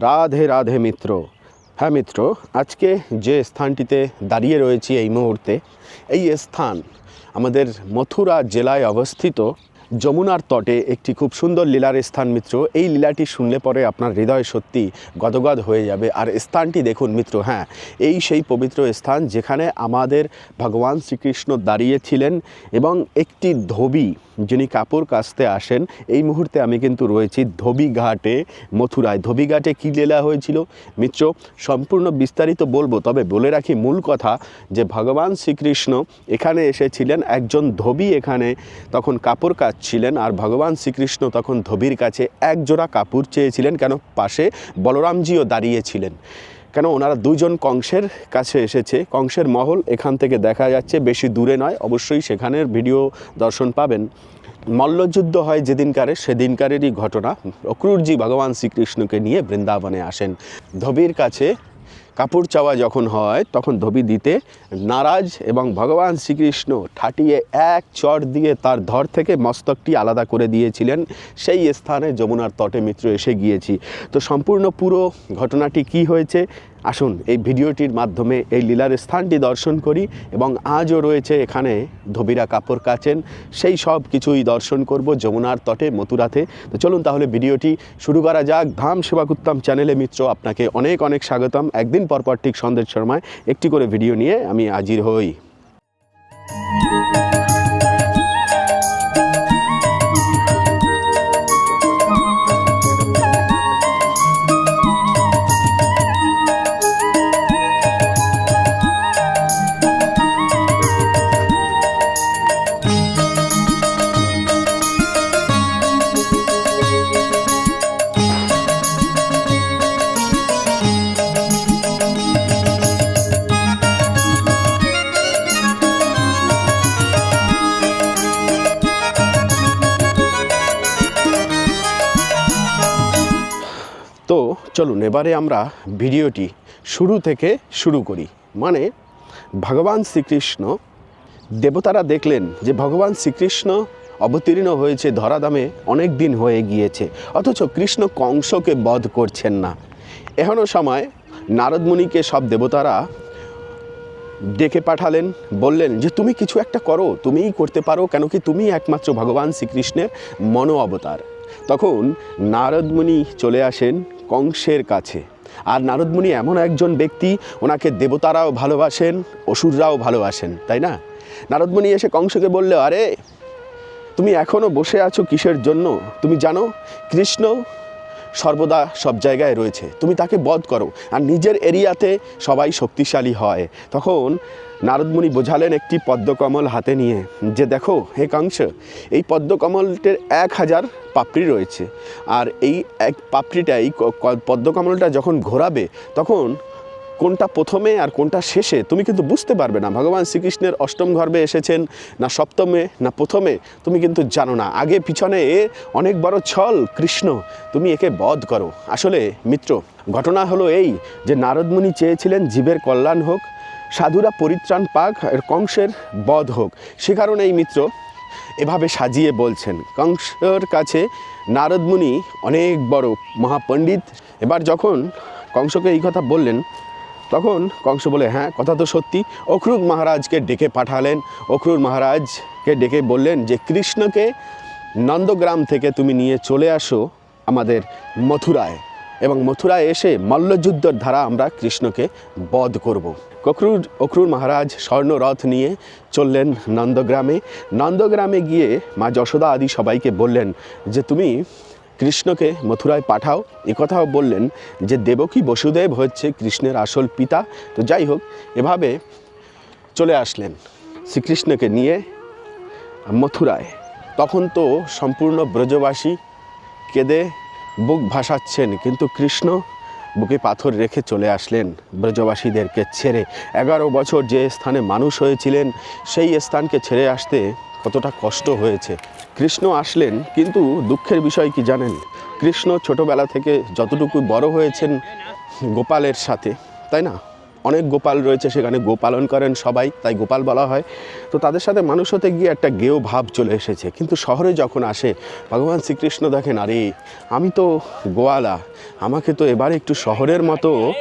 রাধে রাধে মিত্র। হ্যাঁ মিত্র, আজকে যে স্থানটিতে দাঁড়িয়ে রয়েছি এই মুহূর্তে, এই স্থান আমাদের মথুরা জেলায় অবস্থিত যমুনার তটে একটি খুব সুন্দর লীলার স্থান, মিত্র। এই লীলাটি শুনলে পরে আপনার হৃদয় সত্যি গদগদ হয়ে যাবে। আর স্থানটি দেখুন, মিত্র হ্যাঁ এই সেই পবিত্র স্থান যেখানে আমাদের ভগবান শ্রীকৃষ্ণ দাঁড়িয়েছিলেন এবং একটি ধোবি, যিনি কাপড় কাচতে আসেন, এই মুহূর্তে আমি কিন্তু রয়েছি ধোবি ঘাটে, মথুরায়। ধোবি ঘাটে কী লীলা হয়েছিল? মিত্র, সম্পূর্ণ বিস্তারিত বলব, তবে বলে রাখি মূল কথা যে ভগবান শ্রীকৃষ্ণ এখানে এসেছিলেন। একজন ধোবি এখানে তখন কাপড় কাচছিলেন আর ভগবান শ্রীকৃষ্ণ তখন ধোবির কাছে এক জোড়া কাপড় চেয়েছিলেন। কেন? পাশে বলরামজিও দাঁড়িয়েছিলেন। কেন? ওনারা দুজন কংসের কাছে এসেছে। কংসের মহল এখান থেকে দেখা যাচ্ছে বেশি দূরে নয়। অবশ্যই সেখানের ভিডিও দর্শন পাবেন। মল্লযুদ্ধ হয় যেদিনকারে, সেদিনকারেরই ঘটনা। অক্রুরজি ভগবান শ্রীকৃষ্ণকে নিয়ে বৃন্দাবনে আসেন। ধবির কাছে কাপড় চাওয়া যখন হয়, তখন ধবি দিতে নারাজ এবং ভগবান শ্রীকৃষ্ণ ঠাটিয়ে এক চট দিয়ে তার ধর থেকে মস্তকটি আলাদা করে দিয়েছিলেন। সেই স্থানে যমুনার তটে মিত্র এসে গিয়েছি। তো সম্পূর্ণ পুরো ঘটনাটি কি হয়েছে? আসুন এই ভিডিওটির মাধ্যমে এই লীলার স্থানটি দর্শন করি এবং আজও রয়েছে এখানে ধোবিরা কাপড় কাচেন, সেই সব কিছুই দর্শন করব যমুনার তটে, মথুরাতে। তো চলুন তাহলে ভিডিওটি শুরু করা যাক। ধাম সেবাকুত্তম চ্যানেলে মিত্র, আপনাকে অনেক অনেক স্বাগতম। একদিন পরপর ঠিক সন্ধ্যের শর্মায় একটি করে ভিডিও নিয়ে আমি হাজির হই। এবারে আমরা ভিডিওটি শুরু থেকে শুরু করি। মানে ভগবান শ্রীকৃষ্ণ, দেবতারা দেখলেন যে ভগবান শ্রীকৃষ্ণ অবতীর্ণ হয়েছে, ধরাধামে অনেক দিন হয়ে গিয়েছে, অথচ কৃষ্ণ কংসকে বধ করছেন না। এখনও সময় নারদমুনিকে সব দেবতারা ডেকে পাঠালেন, বললেন যে, তুমি কিছু একটা করো, তুমিই করতে পারো, কেন কি তুমি একমাত্র ভগবান শ্রীকৃষ্ণের মনো অবতার তখন নারদমুনি চলে আসেন কংসের কাছে। আর নারদমুনি এমন একজন ব্যক্তি, ওনাকে দেবতারাও ভালোবাসেন, অসুররাও ভালোবাসেন, তাই না? নারদমণি এসে কংসকে বলল, আরে, তুমি এখনও বসে আছো কিসের জন্য? তুমি জানো, কৃষ্ণ সর্বদা সব জায়গায় রয়েছে। তুমি তাকে বধ করো আর নিজের এরিয়াতে সবাই শক্তিশালী হয়। তখন নারদমুনি বোঝালেন একটি পদ্মকমল হাতে নিয়ে যে দেখো, হে কাংস এই পদ্মকমলটির এক হাজার পাপড়ি রয়েছে। আর এই এক পাপড়িটাই এই পদ্মকমলটা যখন ঘোরাবে, তখন কোনটা প্রথমে আর কোনটা শেষে, তুমি কিন্তু বুঝতে পারবে না। ভগবান শ্রীকৃষ্ণের অষ্টম গর্ভে এসেছেন, না সপ্তমে, না প্রথমে, তুমি কিন্তু জানো না। আগে পিছনে এ অনেক বড় ছল, কৃষ্ণ, তুমি একে বধ করো। আসলে মিত্র, ঘটনা হলো এই যে নারদমুনি চেয়েছিলেন জীবের কল্যাণ হোক, সাধুরা পরিত্রাণ পাক কংসের বধ হোক। সে কারণে এই মিত্র এভাবে সাজিয়ে বলছেন, কংসর কাছে নারদমুনি অনেক বড় মহাপণ্ডিত। এবার যখন কংসকে এই কথা বললেন তখন কংস বলে হ্যাঁ কথা তো সত্যি। অক্রুর মহারাজকে ডেকে পাঠালেন। অক্রুর মহারাজকে ডেকে বললেন যে, কৃষ্ণকে নন্দগ্রাম থেকে তুমি নিয়ে চলে আসো আমাদের মথুরায় এবং মথুরায় এসে মল্লযুদ্ধর ধারা আমরা কৃষ্ণকে বধ করব। কক্রুর অক্রুর মহারাজ স্বর্ণরথ নিয়ে চললেন নন্দগ্রামে। নন্দগ্রামে গিয়ে মা যশোদা আদি সবাইকে বললেন যে, তুমি কৃষ্ণকে মথুরায় পাঠাও। একথাও বললেন যে, দেবকী বসুদেব হচ্ছে কৃষ্ণের আসল পিতা। তো যাই হোক, এভাবে চলে আসলেন শ্রীকৃষ্ণকে নিয়ে মথুরায়। তখন তো সম্পূর্ণ ব্রজবাসী কেঁদে বুক ভাসাচ্ছেন, কিন্তু কৃষ্ণ বুকে পাথর রেখে চলে আসলেন ব্রজবাসীদেরকে ছেড়ে। এগারো বছর যে স্থানে মানুষ হয়েছিলেন, সেই স্থানকে ছেড়ে আসতে কতটা কষ্ট হয়েছে। কৃষ্ণ আসলেন, কিন্তু দুঃখের বিষয় কি জানেন? কৃষ্ণ ছোটবেলা থেকে যতটুকু বড় হয়েছেন গোপালের সাথে, তাই না? অনেক গোপাল রয়েছে সেখানে গোপালন করেন সবাই, তাই গোপাল বলা হয়। তো তাদের সাথে মানুষ হতে গিয়ে একটা গেয় ভাব চলে এসেছে। কিন্তু শহরে যখন আসে, ভগবান শ্রীকৃষ্ণ দেখেন, আরে, আমি তো গোয়ালা, আমাকে তো এবারে একটু শহরের মতো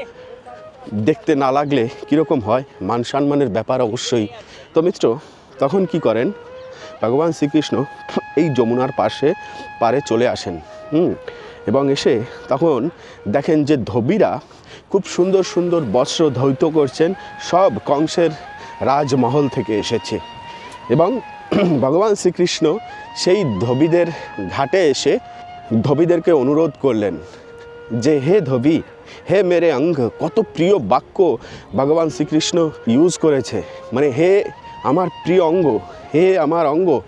দেখতে না লাগলে কীরকম হয়? মান সম্মানের ব্যাপার অবশ্যই। তো মিত্র, তখন কি করেন? ভগবান শ্রীকৃষ্ণ এই যমুনার পাশে, পারে চলে আসেন, হুম? এবং এসে তখন দেখেন যে ধবিরা খুব সুন্দর সুন্দর বস্ত্র ধৌত করছেন, সব কংসের রাজমহল থেকে এসেছে। এবং ভগবান শ্রীকৃষ্ণ সেই ধবিদের ঘাটে এসে ধবিদেরকে অনুরোধ করলেন যে, হে ধবি, হে মেরে অঙ্গ, কত প্রিয় বাক্য ভগবান শ্রীকৃষ্ণ ইউজ করেছে। মানে হে আমার প্রিয় অঙ্গ হে আমার অঙ্গ,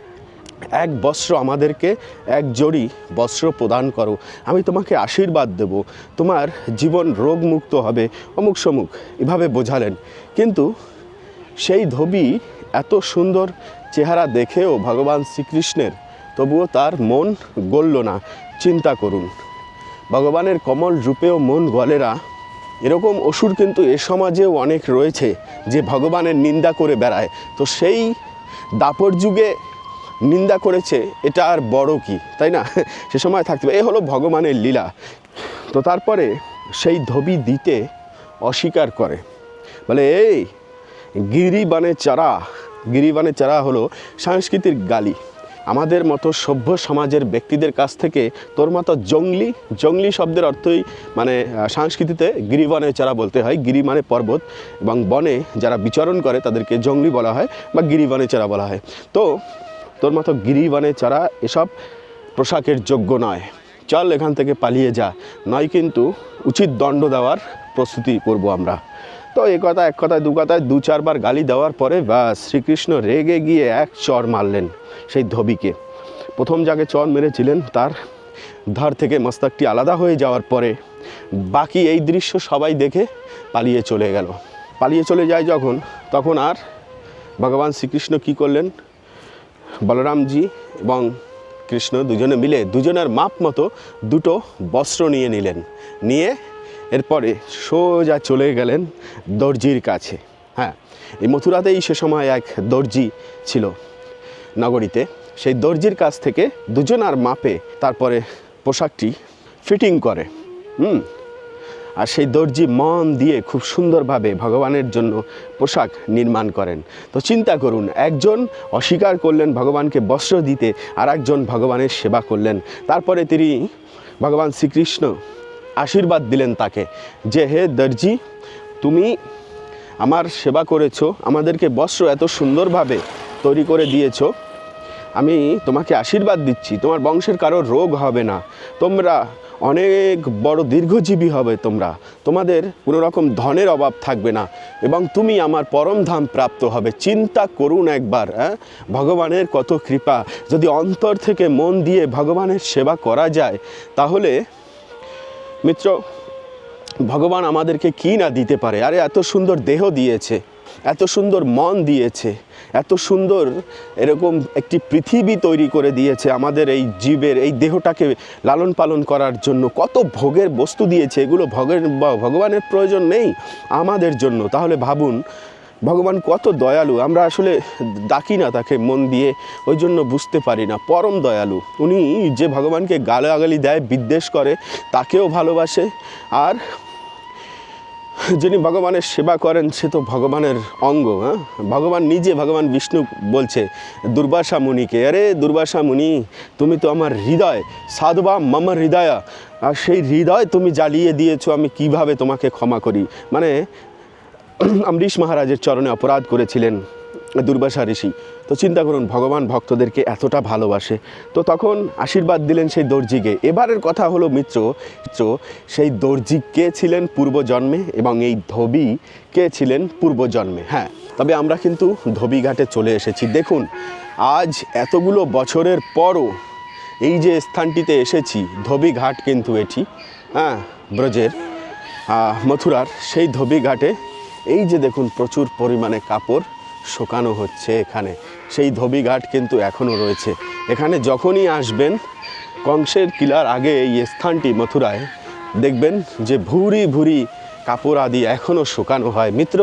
এক বস্ত্র আমাদেরকে, এক জড়ি বস্ত্র প্রদান করো। আমি তোমাকে আশীর্বাদ দেব। তোমার জীবন রোগমুক্ত হবে। অমুক সমুক, এভাবে বোঝালেন। কিন্তু সেই ধবি এত সুন্দর চেহারা দেখেও ভগবান শ্রীকৃষ্ণের, তবুও তার মন গলল না। চিন্তা করুন, ভগবানের কমল রূপেও মন গলে না এরকম অসুর কিন্তু এ সমাজেও অনেক রয়েছে যে ভগবানের নিন্দা করে বেড়ায়। তো সেই দাপর যুগে নিন্দা করেছে, এটা আর বড় কি, তাই না? সে সময় থাকতে এ হলো ভগবানের লীলা। তো তারপরে সেই ধবি দিতে অস্বীকার করে। বলে, এই গিরিবানে চারা। গিরিবানে চারা হলো সংস্কৃতির গালি। আমাদের মতো সভ্য সমাজের ব্যক্তিদের কাছ থেকে তোর মতো জঙ্গলি জঙ্গলি শব্দের অর্থই মানে সংস্কৃতিতে গিরিবনে চারা বলতে হয়, গিরি মানে পর্বত এবং বনে যারা বিচরণ করে তাদেরকে জঙ্গলি বলা হয় বা গিরিবনে চারা বলা হয়। তো, তোর মতো গিরিবনে চারা এসব পোশাকের যোগ্য নয়। চল এখান থেকে পালিয়ে যা, নয় কিন্তু উচিত দণ্ড দেওয়ার প্রস্তুতি করব আমরা। তো এ কথা, এক কথায়, দু কথায়, দু চারবার গালি দেওয়ার পরে ব্যাস, শ্রীকৃষ্ণ রেগে গিয়ে এক চর মারলেন সেই ধবিকে। প্রথম যাকে চর মেরেছিলেন তার ধার থেকে মস্তকটি আলাদা হয়ে যাওয়ার পরে বাকি এই দৃশ্য সবাই দেখে পালিয়ে চলে গেল। পালিয়ে চলে যায় যখন, তখন আর ভগবান শ্রীকৃষ্ণ কি করলেন? বলরামজি এবং কৃষ্ণ দুজনে মিলে, দুজনের মাপ মতো দুটো বস্ত্র নিয়ে নিলেন। নিয়ে এরপরে সোজা চলে গেলেন দর্জির কাছে। হ্যাঁ এই মথুরাতেই সে সময় এক দর্জি ছিল নগরীতে। সেই দর্জির কাছ থেকে দুজনার মাপে তারপরে পোশাকটি ফিটিং করে। হুম, আর সেই দর্জি মন দিয়ে খুব সুন্দরভাবে ভগবানের জন্য পোশাক নির্মাণ করেন। তো চিন্তা করুন, একজন অস্বীকার করলেন ভগবানকে বস্ত্র দিতে আর একজন ভগবানের সেবা করলেন। তারপরে তিনি ভগবান শ্রীকৃষ্ণ আশীর্বাদ দিলেন তাকে, যে, হে দর্জি, তুমি আমার সেবা করেছ, আমাদেরকে বস্ত্র এত সুন্দরভাবে তৈরি করে দিয়েছ, আমি তোমাকে আশীর্বাদ দিচ্ছি, তোমার বংশের কারও রোগ হবে না, তোমরা অনেক বড় দীর্ঘজীবী হবে তোমরা, তোমাদের কোনো রকম ধনের অভাব থাকবে না, এবং তুমি আমার পরম ধাম প্রাপ্ত হবে, চিন্তা করুন একবার হ্যাঁ ভগবানের কত কৃপা, যদি অন্তর থেকে মন দিয়ে ভগবানের সেবা করা যায়, তাহলে মিত্র, ভগবান আমাদেরকে কি না দিতে পারে? আরে, এত সুন্দর দেহ দিয়েছে, এত সুন্দর মন দিয়েছে, এত সুন্দর এরকম একটি পৃথিবী তৈরি করে দিয়েছে আমাদের এই জীবের, এই দেহটাকে লালন পালন করার জন্য। কত ভোগের বস্তু দিয়েছে, এগুলো ভগের ভগবানের প্রয়োজন নেই আমাদের জন্য। তাহলে ভাবুন ভগবান কত দয়ালু, আমরা আসলে ডাকি না তাকে মন দিয়ে, ওই জন্য বুঝতে পারি না, পরম দয়ালু। উনি যে ভগবানকে গালাগালি দেয়, বিদ্বেষ করে, তাকেও ভালোবাসে, আর যিনি ভগবানের সেবা করেন, সে তো ভগবানের অঙ্গ হ্যাঁ? ভগবান নিজে, ভগবান বিষ্ণু বলছে, দুর্বাসা মুনিকে, আরে দুর্বাসা মুনি, তুমি তো আমার হৃদয়, সাধবা মম হৃদয়, আর সেই হৃদয় তুমি জ্বালিয়ে দিয়েছ, আমি কীভাবে তোমাকে ক্ষমা করি? মানে অমরিশ মহারাজের চরণে অপরাধ করেছিলেন দুর্বাসা ঋষি। তো চিন্তা করুন, ভগবান ভক্তদেরকে এতটা ভালোবাসে। তো তখন আশীর্বাদ দিলেন সেই দর্জিকে। এবারের কথা হলো মিত্র মিত্র, সেই দর্জি কে ছিলেন পূর্বজন্মে এবং এই ধবি কে ছিলেন পূর্বজন্মে? হ্যাঁ তবে আমরা কিন্তু ধবি ঘাটে চলে এসেছি। দেখুন, আজ এতগুলো বছরের পরও এই যে স্থানটিতে এসেছি, ধবি ঘাট কিন্তু এটি হ্যাঁ ব্রজের মথুরার, সেই ধোবি ঘাটে এই যে দেখুন, প্রচুর পরিমাণে কাপড় শুকানো হচ্ছে এখানে। সেই ধোবি ঘাট কিন্তু এখনও রয়েছে। এখানে যখনই আসবেন, কংসের কিলার আগে এই স্থানটি মথুরায় দেখবেন যে ভুরি ভুরি কাপড় আদি এখনও শুকানো হয়। মিত্র,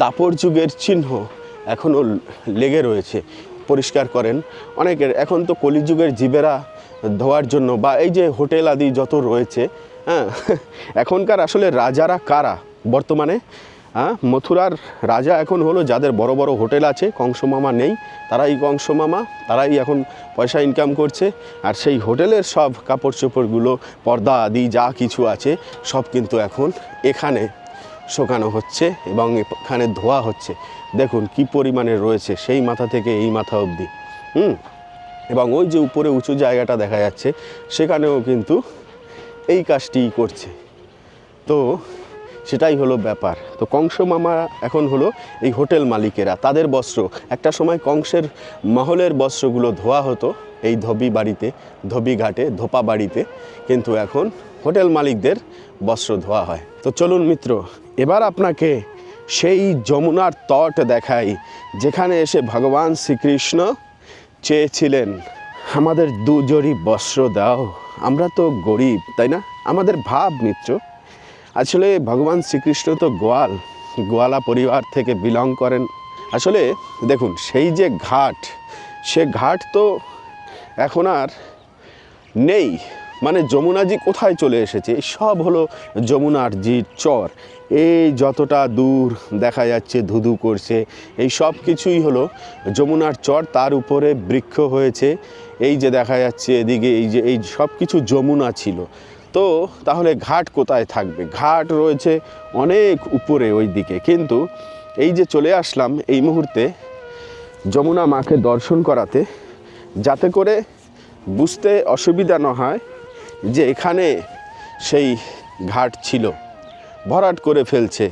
দাপর যুগের চিহ্ন এখনও লেগে রয়েছে। পরিষ্কার করেন, অনেকের এখন তো কলিযুগের জীবেরা ধোয়ার জন্য বা এই যে হোটেল আদি যত রয়েছে হ্যাঁ এখনকার আসলে রাজারা কারা বর্তমানে? হ্যাঁ মথুরার রাজা এখন হলো, যাদের বড় বড় হোটেল আছে কংস মামা নেই, তারাই কংস মামা তারাই এখন পয়সা ইনকাম করছে, আর সেই হোটেলের সব কাপড় চোপড়গুলো পর্দা আদি, যা কিছু আছে, সব কিন্তু এখন এখানে শোকানো হচ্ছে এবং এখানে ধোয়া হচ্ছে। দেখুন কি পরিমাণে রয়েছে, সেই মাথা থেকে এই মাথা অবধি। হুম, এবং ওই যে উপরে উঁচু জায়গাটা দেখা যাচ্ছে, সেখানেও কিন্তু এই কাজটিই করছে। তো সেটাই হলো ব্যাপার। তো কংস মামা এখন হলো এই হোটেল মালিকেরা। তাদের বস্ত্র, একটা সময় কংসের মহলের বস্ত্রগুলো ধোয়া হতো এই ধোবি বাড়িতে, ধবি ঘাটে, ধোপা বাড়িতে, কিন্তু এখন হোটেল মালিকদের বস্ত্র ধোয়া হয়। তো চলুন মিত্র, এবার আপনাকে সেই যমুনার তট দেখাই, যেখানে এসে ভগবান শ্রীকৃষ্ণ চেয়েছিলেন, আমাদের দুজোড়ি বস্ত্র দাও, আমরা তো গরিব তাই না? আমাদের ভাব মিত্র। আসলে ভগবান শ্রীকৃষ্ণ তো গোয়াল, গোয়ালা পরিবার থেকে বিলং করেন। আসলে দেখুন, সেই যে ঘাট, সে ঘাট তো এখন আর নেই। মানে যমুনাজি কোথায় চলে এসেছে? সব হলো যমুনার জি চর। এই যতটা দূর দেখা যাচ্ছে, ধুধু করছে, এই সব কিছুই হলো যমুনার চর। তার উপরে বৃক্ষ হয়েছে। এই যে দেখা যাচ্ছে এদিকে, এই যে, এই সব কিছু যমুনা ছিল। তো তাহলে ঘাট কোথায় থাকবে? ঘাট রয়েছে অনেক উপরে ওই দিকে কিন্তু এই যে চলে আসলাম এই মুহূর্তে যমুনা মাকে দর্শন করাতে, যাতে করে বুঝতে অসুবিধা না হয় যে এখানে সেই ঘাট ছিল। ভরাট করে ফেলছে,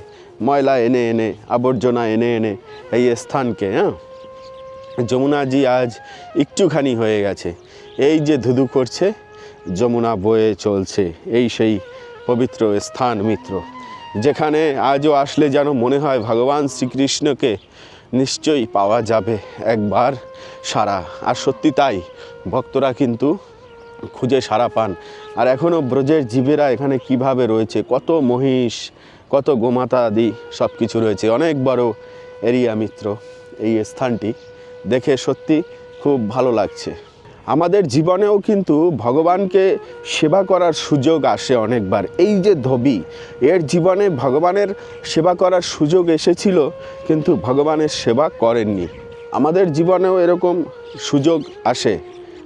ময়লা এনে এনে, আবর্জনা এনে এনে এই স্থানকে হ্যাঁ? যমুনাজি আজ একটুখানি হয়ে গেছে। এই যে ধুধু করছে যমুনা বয়ে চলছে, এই সেই পবিত্র স্থান মিত্র। যেখানে আজও আসলে যেন মনে হয় ভগবান শ্রীকৃষ্ণকে নিশ্চয়ই পাওয়া যাবে। একবার সারা, আর সত্যি তাই, ভক্তরা কিন্তু খুঁজে সারা পান। আর এখনও ব্রজের জীবেরা এখানে কীভাবে রয়েছে, কত মহিষ, কত গোমাতা আদি সব কিছু রয়েছে, অনেক বড় এরিয়া মিত্র। এই স্থানটি দেখে সত্যি খুব ভালো লাগছে। আমাদের জীবনেও কিন্তু ভগবানকে সেবা করার সুযোগ আসে অনেকবার। এই যে ধবি, এর জীবনে ভগবানের সেবা করার সুযোগ এসেছিল, কিন্তু ভগবানের সেবা করেননি। আমাদের জীবনেও এরকম সুযোগ আসে।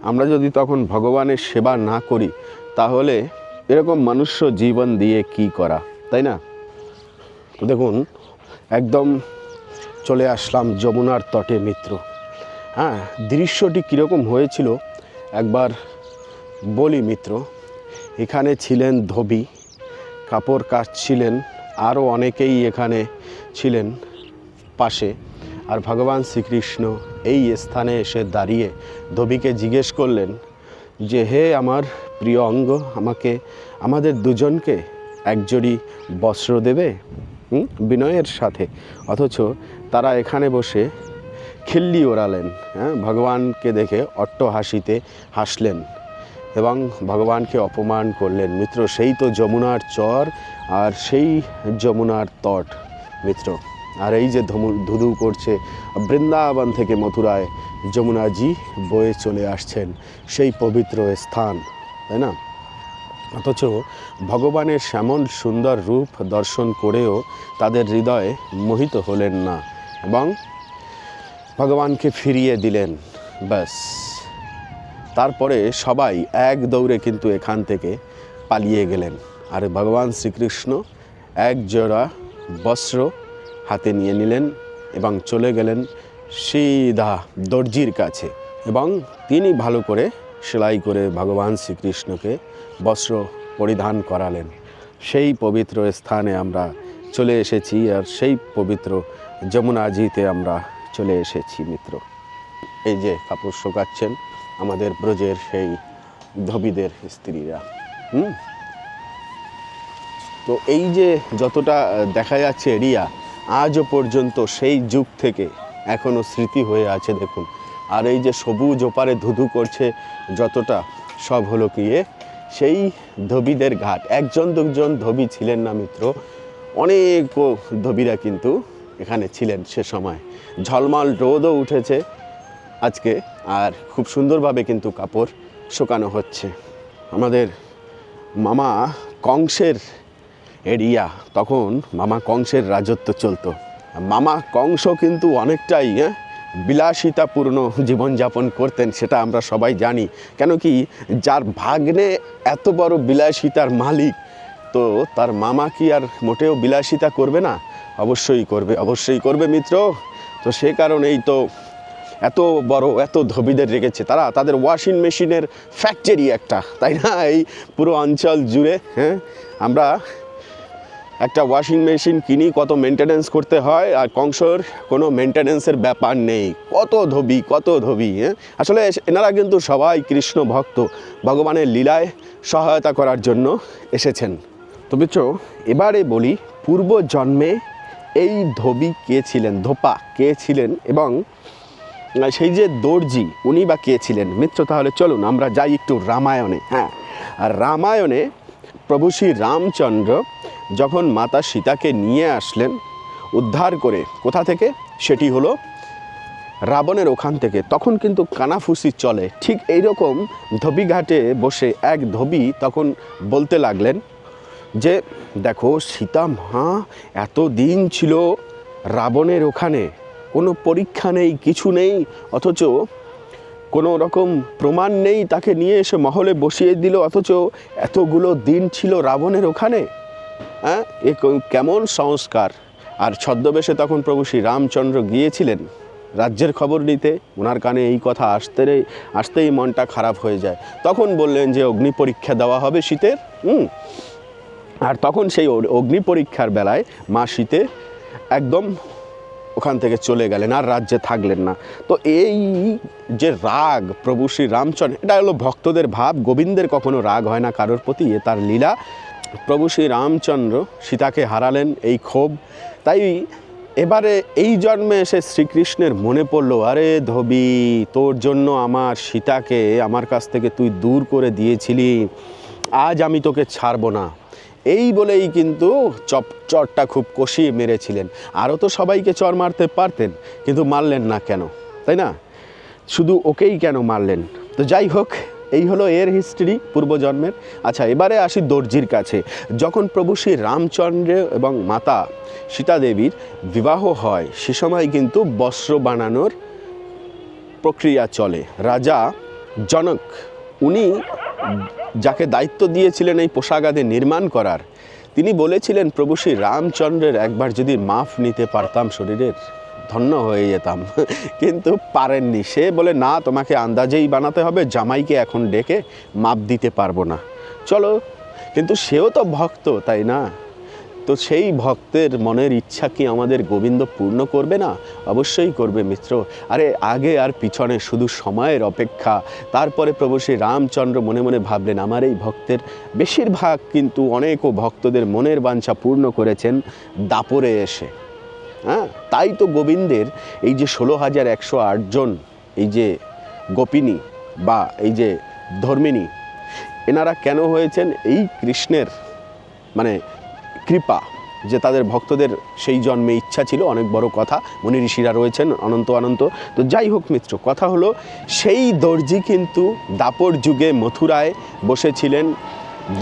আমরা যদি তখন ভগবানের সেবা না করি, তাহলে এরকম মনুষ্য জীবন দিয়ে কি করা, তাই না? দেখুন, একদম চলে আসলাম যমুনার তটে মিত্র। হ্যাঁ দৃশ্যটি কীরকম হয়েছিল একবার বলি, মিত্র, এখানে ছিলেন ধোবি, কাপড় কাচছিলেন, আরও অনেকেই এখানে ছিলেন পাশে। আর ভগবান শ্রীকৃষ্ণ এই স্থানে এসে দাঁড়িয়ে ধোবিকে জিজ্ঞেস করলেন যে, হে আমার প্রিয় অঙ্গ, আমাকে, আমাদের দুজনকে একজোড়ি বস্ত্র দেবে? বিনয়ের সাথে। অথচ তারা এখানে বসে খিল্লি ওড়ালেন হ্যাঁ? ভগবানকে দেখে অট্ট হাসিতে হাসলেন এবং ভগবানকে অপমান করলেন। মিত্র, সেই তো যমুনার চর আর সেই যমুনার তট, মিত্র। আর এই যে ধুধু করছে, বৃন্দাবন থেকে মথুরায় যমুনাজি বয়ে চলে আসছেন সেই পবিত্র স্থান, তাই না? অথচ ভগবানের শ্যামল সুন্দর রূপ দর্শন করেও তাদের হৃদয়ে মোহিত হলেন না এবং ভগবানকে ফিরিয়ে দিলেন, ব্যাস। তারপরে সবাই এক দৌড়ে কিন্তু এখান থেকে পালিয়ে গেলেন। আর ভগবান শ্রীকৃষ্ণ এক জোড়া বস্ত্র হাতে নিয়ে নিলেন এবং চলে গেলেন সিধা দর্জির কাছে এবং তিনি ভালো করে সেলাই করে ভগবান শ্রীকৃষ্ণকে বস্ত্র পরিধান করালেন। সেই পবিত্র স্থানে আমরা চলে এসেছি আর সেই পবিত্র যমুনাজিতে আমরা চলে এসেছি মিত্র। এই যে কাপড় শোকাচ্ছেন আমাদের ব্রজের সেই ধবিদের স্ত্রীরা হুম? তো এই যে যতটা দেখা যাচ্ছে এরিয়া আজও পর্যন্ত সেই যুগ থেকে এখনও স্মৃতি হয়ে আছে দেখুন। আর এই যে সবুজ ওপারে ধুধু করছে যতটা সব হলো এ, সেই ধবিদের ঘাট। একজন দুজন ধবি ছিলেন না মিত্র। অনেক ধবিরা কিন্তু এখানে ছিলেন সে সময়। ঝলমল রোদও উঠেছে আজকে, আর খুব সুন্দরভাবে কিন্তু কাপড় শুকানো হচ্ছে। আমাদের মামা কংসের এরিয়া, তখন মামা কংসের রাজত্ব চলতো। মামা কংস কিন্তু অনেকটাই হ্যাঁ বিলাসিতাপূর্ণ জীবনযাপন করতেন, সেটা আমরা সবাই জানি। কেন কি, যার ভাগ্নে এত বড় বিলাসিতার মালিক, তো তার মামা কি আর মোটেও বিলাসিতা করবে না? অবশ্যই করবে অবশ্যই করবে মিত্র। তো সে কারণেই তো এত বড়, এত ধবিদের রেখেছে তারা। তাদের ওয়াশিং মেশিনের ফ্যাক্টরি একটা, তাই না? এই পুরো অঞ্চল জুড়ে হ্যাঁ? আমরা একটা ওয়াশিং মেশিন কিনি, কত মেনটেনেন্স করতে হয়, আর কংসর কোনো মেনটেনেন্সের ব্যাপার নেই। কত ধবি কত ধবি হ্যাঁ? আসলে এনারা কিন্তু সবাই কৃষ্ণ ভক্ত, ভগবানের লীলায় সহায়তা করার জন্য এসেছেন। তো বিচ্ছ এবারে বলি পূর্ব জন্মে এই ধবি কে ছিলেন? ধোপা কে ছিলেন? এবং সেই যে দর্জি, উনি বা কে ছিলেন? মিত্র, তাহলে চলুন আমরা যাই একটু রামায়ণে। হ্যাঁ আর রামায়ণে প্রভু শ্রী রামচন্দ্র যখন মাতা সীতাকে নিয়ে আসলেন উদ্ধার করে, কোথা থেকে? সেটি হলো রাবণের ওখান থেকে। তখন কিন্তু কানাফুসি চলে। ঠিক এইরকম ধোবিঘাটে বসে এক ধোবি তখন বলতে লাগলেন যে, দেখো, সীতা মা এত দিন ছিল রাবণের ওখানে। কোনো পরীক্ষা নেই, কিছু নেই, অথচ কোনো রকম প্রমাণ নেই তাকে নিয়ে এসে মহলে বসিয়ে দিল, অথচ এতগুলো দিন ছিল রাবণের ওখানে। হ্যাঁ এ কেমন সংস্কার। আর ছদ্মবেশে তখন প্রভু শ্রী রামচন্দ্র গিয়েছিলেন রাজ্যের খবর নিতে। ওনার কানে এই কথা আসতে আসতেই মনটা খারাপ হয়ে যায়। তখন বললেন যে, অগ্নি পরীক্ষা দেওয়া হবে শীতের, হুম? আর তখন সেই অগ্নি পরীক্ষার বেলায় মা শীতে একদম ওখান থেকে চলে গেলেন, আর রাজ্যে থাকলেন না। তো এই যে রাগ প্রভু শ্রী রামচন্দ্র এটা হলো ভক্তদের ভাব, গোবিন্দের কখনো রাগ হয় না কারোর প্রতি, এ তার লীলা। প্রভু শ্রী রামচন্দ্র সীতাকে হারালেন এই ক্ষোভ। তাই এবারে এই জন্মে এসে শ্রীকৃষ্ণের মনে পড়ল, আরে ধবি, তোর জন্য আমার সীতাকে আমার কাছ থেকে তুই দূর করে দিয়েছিলি, আজ আমি তোকে ছাড়বো না। এই বলেই কিন্তু চপ চরটা খুব কষিয়ে মেরেছিলেন। আরও তো সবাইকে চর মারতে পারতেন, কিন্তু মারলেন না কেন? তাই না? শুধু ওকেই কেন মারলেন? তো যাই হোক, এই হলো এর হিস্ট্রি পূর্বজন্মের। আচ্ছা এবারে আসি দর্জির কাছে। যখন প্রভু শ্রী রামচন্দ্র এবং মাতা সীতা দেবীর বিবাহ হয়, সে সময় কিন্তু বস্ত্র বানানোর প্রক্রিয়া চলে। রাজা জনক, উনি যাকে দায়িত্ব দিয়েছিলেন এই পোশাকাদি নির্মাণ করার। তিনি বলেছিলেন, প্রভু শ্রী রামচন্দ্রের একবার যদি মাফ নিতে পারতাম, শরীরের ধন্য হয়ে যেতাম। কিন্তু পারেননি। সে বলে, না, তোমাকে আন্দাজেই বানাতে হবে। জামাইকে এখন ডেকে মাপ দিতে পারব না। চলো। কিন্তু সেও তো ভক্ত, তাই না? তো সেই ভক্তের মনের ইচ্ছা কি আমাদের গোবিন্দ পূর্ণ করবে না? অবশ্যই করবে মিত্র। আরে আগে আর পিছনে শুধু সময়ের অপেক্ষা। তারপরে প্রভু শ্রী রামচন্দ্র মনে মনে ভাবলেন, আমার এই ভক্তের বেশিরভাগ কিন্তু অনেকও ভক্তদের মনের বাঞ্ছা পূর্ণ করেছেন দাপরে এসে। হ্যাঁ তাই তো গোবিন্দের এই যে ষোলো হাজার একশো আটজন এই যে গোপিনী বা এই যে ধর্মিনী, এনারা কেন হয়েছেন? এই কৃষ্ণের মানে কৃপা যে তাদের ভক্তদের সেই জন্মে ইচ্ছা ছিল, অনেক বড় কথা। মনি ঋষিরা রয়েছেন, অনন্ত অনন্ত। তো যাই হোক মিত্র, কথা হলো সেই দর্জি কিন্তু দাপর যুগে মথুরায় বসেছিলেন,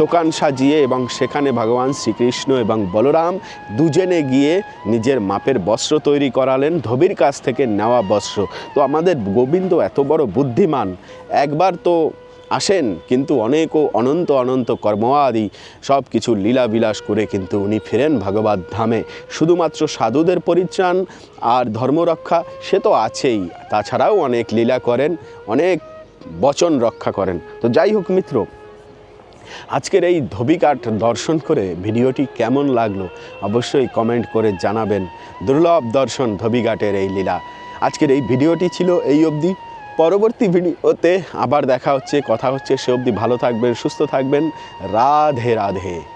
দোকান সাজিয়ে এবং সেখানে ভগবান শ্রীকৃষ্ণ এবং বলরাম দুজনে গিয়ে নিজের মাপের বস্ত্র তৈরি করালেন, ধবির কাছ থেকে নেওয়া বস্ত্র। তো আমাদের গোবিন্দ এত বড় বুদ্ধিমান, একবার তো আসেন, কিন্তু অনেকও অনন্ত অনন্ত কর্মাদি সব কিছু লীলা বিলাস করে কিন্তু উনি ফেরেন ভগবত ধামে। শুধুমাত্র সাধুদের পরিত্রাণ আর ধর্মরক্ষা সে তো আছেই। তাছাড়াও অনেক লীলা করেন, অনেক বচন রক্ষা করেন। তো যাই হোক মিত্র, আজকের এই ধবিকাঠ দর্শন করে ভিডিওটি কেমন লাগল অবশ্যই কমেন্ট করে জানাবেন। দুর্লভ দর্শন ধবিঘাটের এই লীলা। আজকের এই ভিডিওটি ছিল এই অবধি। পরবর্তী ভিডিওতে আবার দেখা হচ্ছে, কথা হচ্ছে, সে অবধি ভালো থাকবেন, সুস্থ থাকবেন, রাধে রাধে।